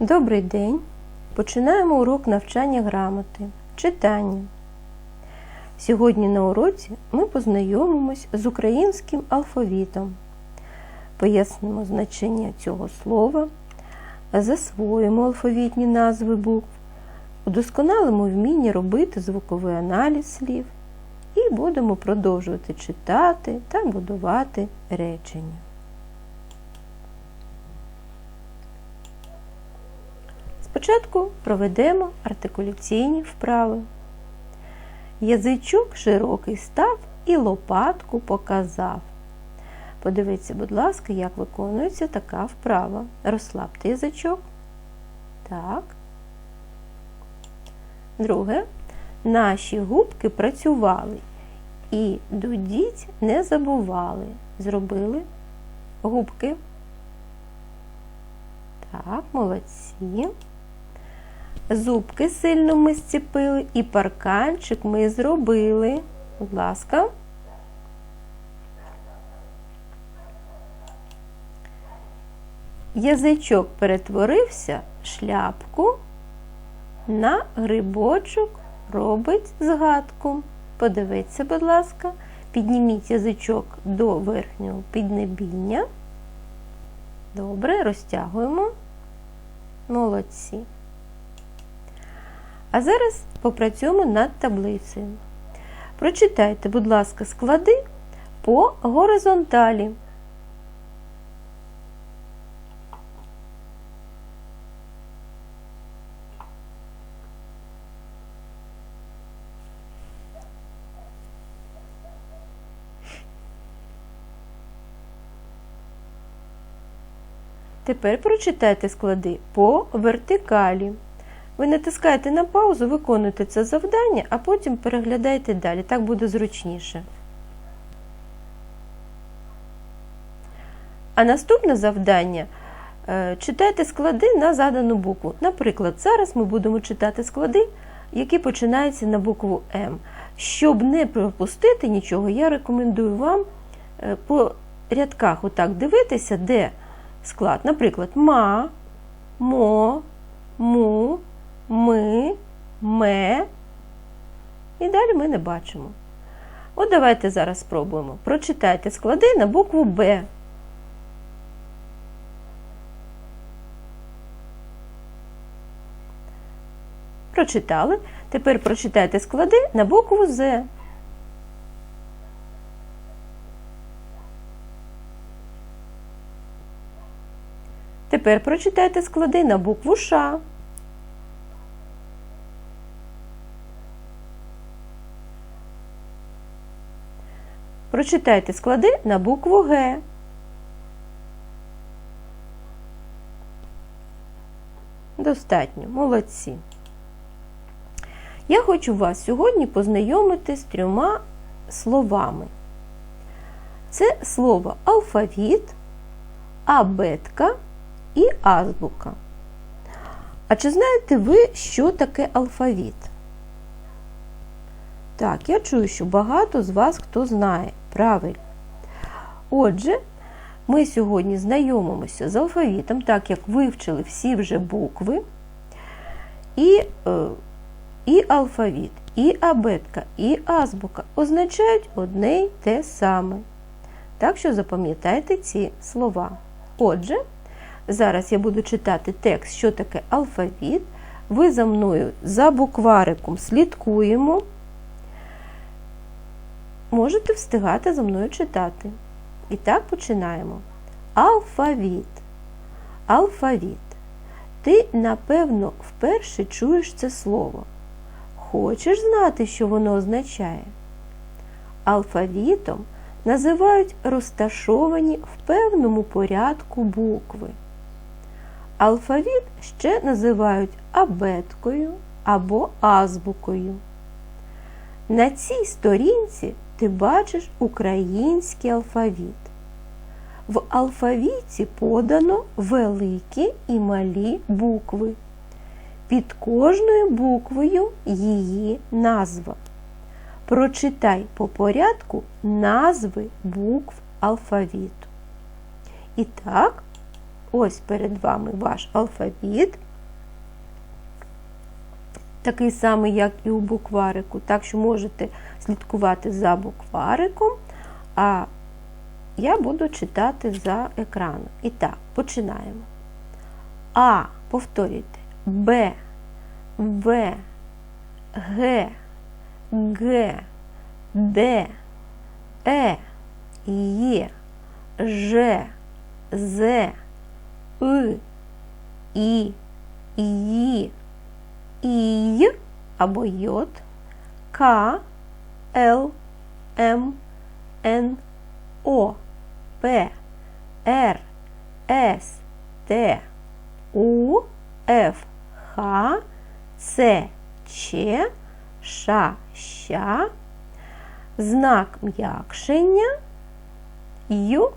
Добрий день! Починаємо урок навчання грамоти, читання. Сьогодні на уроці ми познайомимось з українським алфавітом, пояснимо значення цього слова, засвоїмо алфавітні назви букв, удосконалимо вміння робити звуковий аналіз слів і будемо продовжувати читати та будувати речення. Спочатку проведемо артикуляційні вправи. Язичок широкий став і лопатку показав. Подивіться, будь ласка, як виконується така вправа. Розслабте язичок. Так. Друге. Наші губки працювали і дудіть не забували. Зробили губки. Так, молодці. Зубки сильно ми зціпили і парканчик ми зробили. Будь ласка. Язичок перетворився шляпку на грибочок робить згадку. Подивіться, будь ласка, підніміть язичок до верхнього піднебіння. Добре, розтягуємо. Молодці. А зараз попрацюємо над таблицею. Прочитайте, будь ласка, склади по горизонталі. Тепер прочитайте склади по вертикалі. Ви натискаєте на паузу, виконуєте це завдання, а потім переглядайте далі. Так буде зручніше. А наступне завдання е, читайте склади на задану букву. Наприклад, зараз ми будемо читати склади, які починаються на букву М. Щоб не пропустити нічого, я рекомендую вам е, по рядках отак дивитися, де склад. Наприклад, ма, мо, му, ми, ме. І далі ми не бачимо. От давайте зараз спробуємо. Прочитайте склади на букву Б. Прочитали. Тепер прочитайте склади на букву З. Тепер прочитайте склади на букву Ш. Прочитайте склади на букву Г. Достатньо, молодці. Я хочу вас сьогодні познайомити з трьома словами. Це слово алфавіт, абетка і азбука. А чи знаєте ви, що таке алфавіт? Так, я чую, що багато з вас хто знає. Правильно. Отже, ми сьогодні знайомимося з алфавітом, так як вивчили всі вже букви. І е, і алфавіт, і абетка, і азбука означають одне й те саме. Так що запам'ятайте ці слова. Отже, зараз я буду читати текст, що таке алфавіт. Ви за мною за буквариком слідкуємо. Можете встигати за мною читати. І так починаємо. Алфавіт. Алфавіт. Ти, напевно, вперше чуєш це слово. Хочеш знати, що воно означає? Алфавітом називають розташовані в певному порядку букви. Алфавіт ще називають абеткою або азбукою. На цій сторінці ти бачиш український алфавіт. В алфавіті подано великі і малі букви. Під кожною буквою її назва. Прочитай по порядку назви букв алфавіту. І так, ось перед вами ваш алфавіт. Такий самий, як і у букварику, так що можете слідкувати за буквариком, а я буду читати за екраном. І так, починаємо. А, повторюйте, Б, В, Г, Г, Д, Е, Є, Ж, З, И, І, Ї, І або Йод, К, Л, М, Н, О, П, Р, С, Т, У, Ф, Х, С, Ч, Ш, Щ, знак м'якшення, Ю,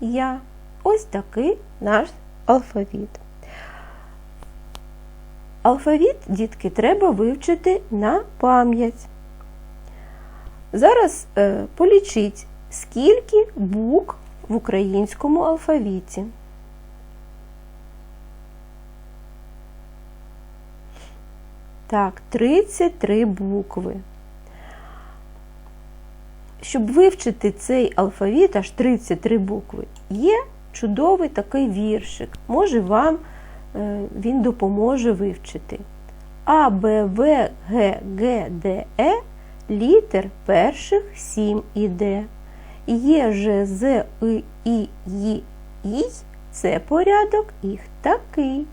Я. Ось такий наш алфавіт. Алфавіт, дітки, треба вивчити на пам'ять. Зараз е, полічіть, скільки букв в українському алфавіті. Так, 33 букви. Щоб вивчити цей алфавіт, аж 33 букви, є чудовий такий віршик. Може, вам він допоможе вивчити. А, Б, В, Г, Г, Д, Е літер перших сім іде. Є, Ж, З, И, І, Ї, Й – це порядок їх такий.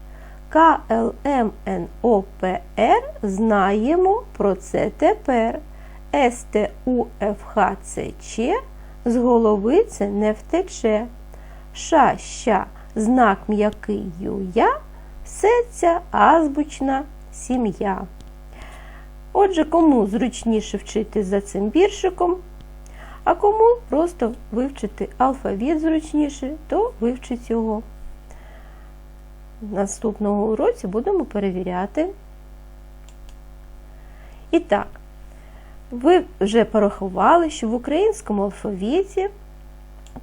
К, Л, М, Н, О, П, Р знаємо про це тепер. С, Т, У, Ф, Х, Ц, Ч з голови це не втече. Ша, ща, знак м'який юя, все ця азбучна сім'я. Отже, кому зручніше вчити за цим віршиком, а кому просто вивчити алфавіт зручніше, то вивчить його. Наступного уроці будемо перевіряти. І так, ви вже порахували, що в українському алфавіті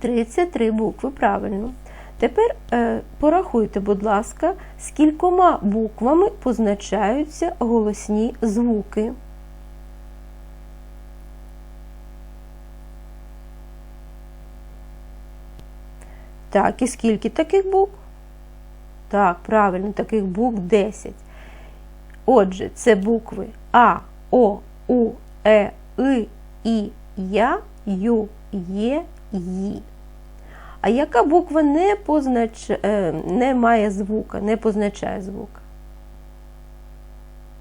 33 букви правильно. Тепер е, порахуйте, будь ласка, скількома буквами позначаються голосні звуки. Так, і скільки таких букв? Так, правильно, таких букв 10. Отже, це букви А, О, У, Е, И, І, Я, Ю, Є, Ї. А яка буква не познач... Е, не має звука, не позначає звук?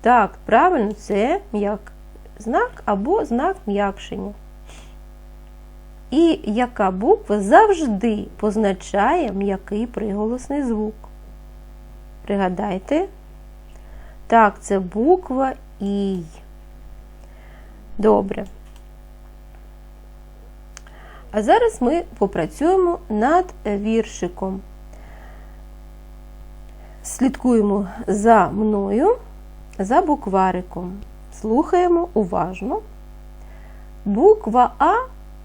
Так, правильно, це м'як знак або знак м'якшення. І яка буква завжди позначає м'який приголосний звук? Пригадайте. Так, це буква І. Добре. А зараз ми попрацюємо над віршиком. Слідкуємо за мною, за буквариком. Слухаємо уважно. Буква А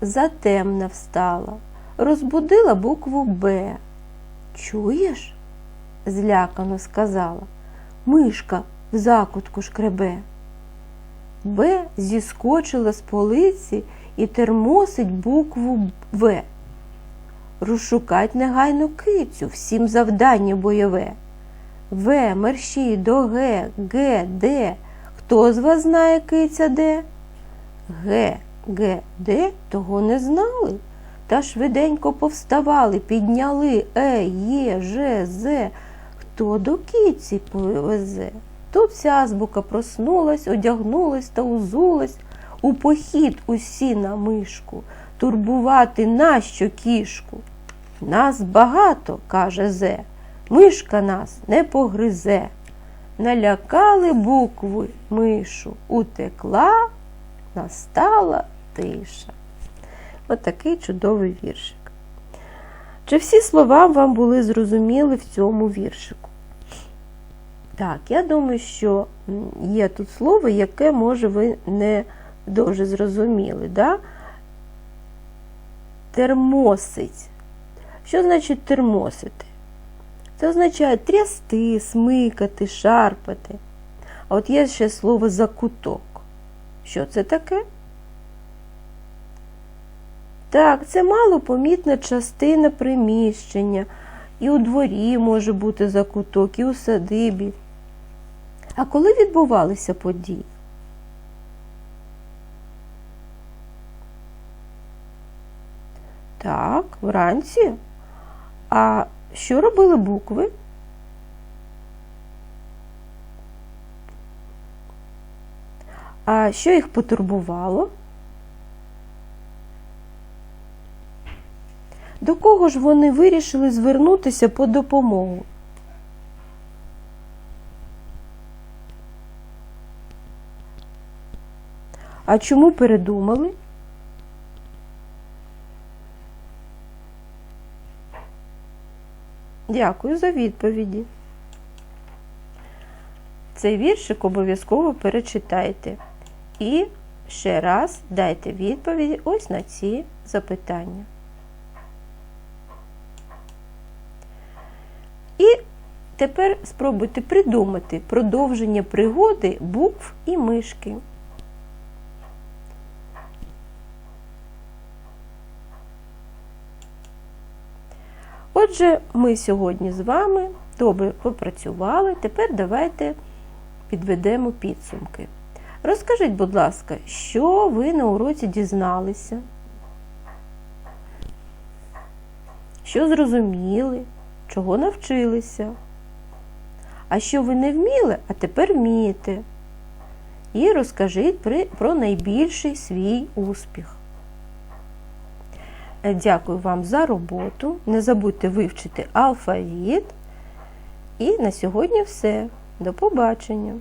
затемна встала, розбудила букву Б. Чуєш? злякано сказала. Мишка в закутку шкребе. Б зіскочила з полиці і термосить букву В. Розшукать негайно кицю, всім завдання бойове. В, мерщій до Г, Г, Д. Хто з вас знає киця де? Г, Г, Д того не знали. Та швиденько повставали, підняли Е, Є, Ж, З. Хто до киці повезе? Тут вся азбука проснулась, одягнулась та узулась у похід усі на мишку, турбувати нащо кішку. Нас багато, каже Зе, мишка нас не погризе. Налякали букви мишу, утекла, настала тиша. Отакий От чудовий віршик. Чи всі слова вам були зрозуміли в цьому віршику? Так, я думаю, що є тут слово, яке, може, ви не дуже зрозуміли. Да? Термосить. Що значить термосити? Це означає трясти, смикати, шарпати. А от є ще слово закуток. Що це таке? Так, це малопомітна частина приміщення. І у дворі може бути закуток, і у садибі. А коли відбувалися події? Так, вранці. А що робили букви? А що їх потурбувало? До кого ж вони вирішили звернутися по допомогу? А чому передумали? Дякую за відповіді. Цей віршик обов'язково перечитайте. І ще раз дайте відповіді ось на ці запитання. І тепер спробуйте придумати продовження пригоди букв і мишки. Отже, ми сьогодні з вами добре попрацювали. Тепер давайте підведемо підсумки. Розкажіть, будь ласка, що ви на уроці дізналися? Що зрозуміли, чого навчилися? А що ви не вміли, а тепер вмієте? І розкажіть про найбільший свій успіх. Дякую вам за роботу. Не забудьте вивчити алфавіт. І на сьогодні все. До побачення!